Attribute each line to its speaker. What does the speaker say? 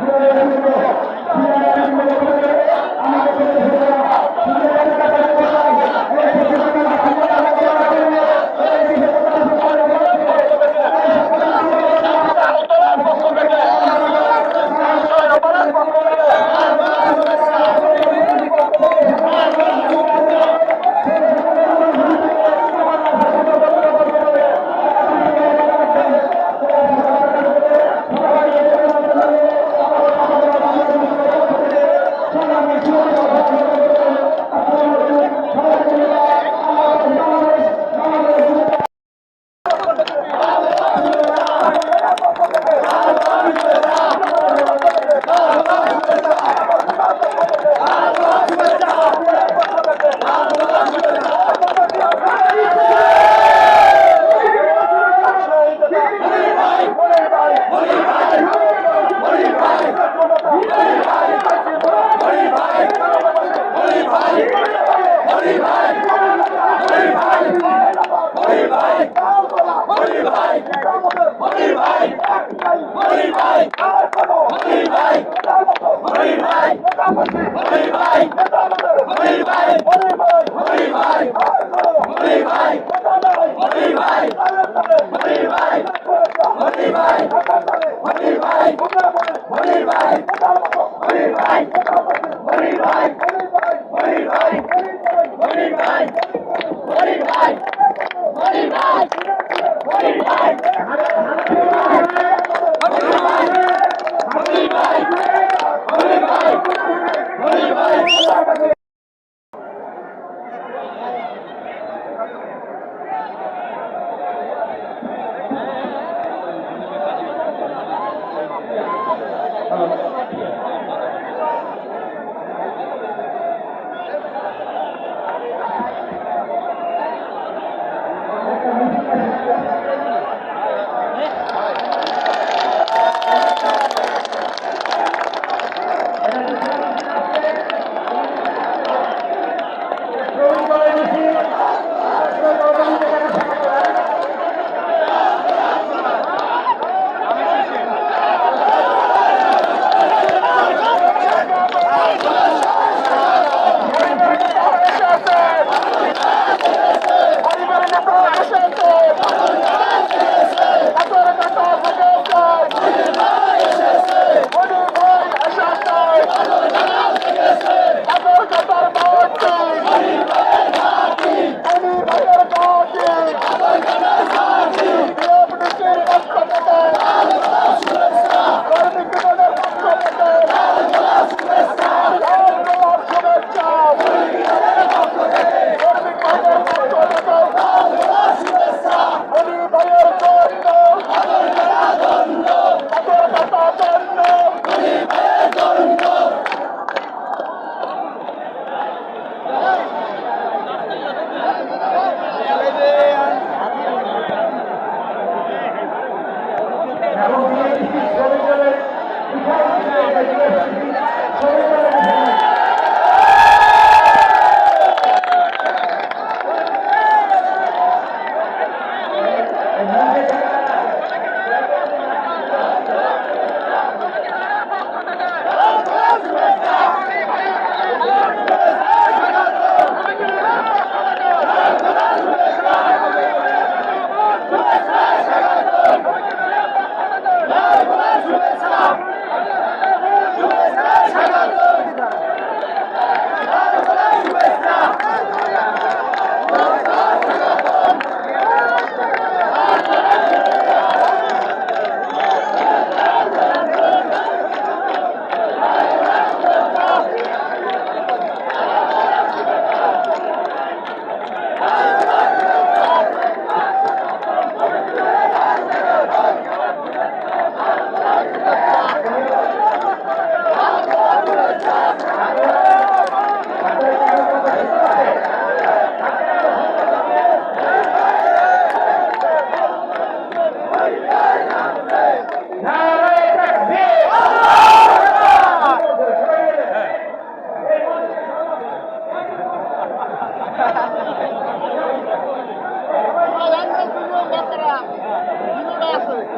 Speaker 1: Grande Money, right? Uh, সবাই Hallelujah. আপনারা আছে